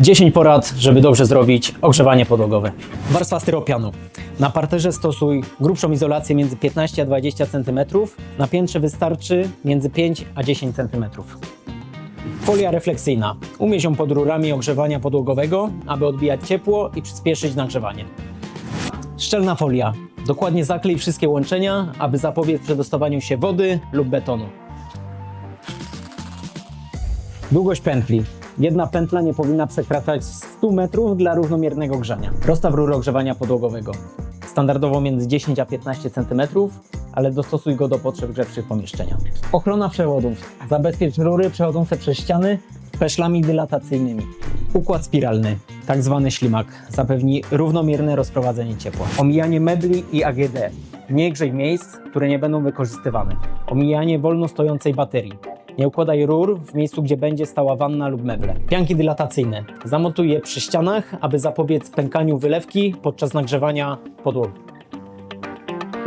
10 porad, żeby dobrze zrobić ogrzewanie podłogowe. Warstwa styropianu. Na parterze stosuj grubszą izolację między 15 a 20 cm. Na piętrze wystarczy między 5 a 10 cm. Folia refleksyjna. Umieść ją pod rurami ogrzewania podłogowego, aby odbijać ciepło i przyspieszyć nagrzewanie. Szczelna folia. Dokładnie zaklej wszystkie łączenia, aby zapobiec przedostawaniu się wody lub betonu. Długość pętli. Jedna pętla nie powinna przekraczać 100 metrów dla równomiernego grzania. Rozstaw rury ogrzewania podłogowego. Standardowo między 10 a 15 cm, ale dostosuj go do potrzeb grzewczych pomieszczenia. Ochrona przewodów. Zabezpiecz rury przechodzące przez ściany peszlami dylatacyjnymi. Układ spiralny, tak zwany ślimak, zapewni równomierne rozprowadzenie ciepła. Omijanie mebli i AGD. Nie grzej miejsc, które nie będą wykorzystywane. Omijanie wolno stojącej baterii. Nie układaj rur w miejscu, gdzie będzie stała wanna lub meble. Pianki dylatacyjne. Zamontuj je przy ścianach, aby zapobiec pękaniu wylewki podczas nagrzewania podłogi.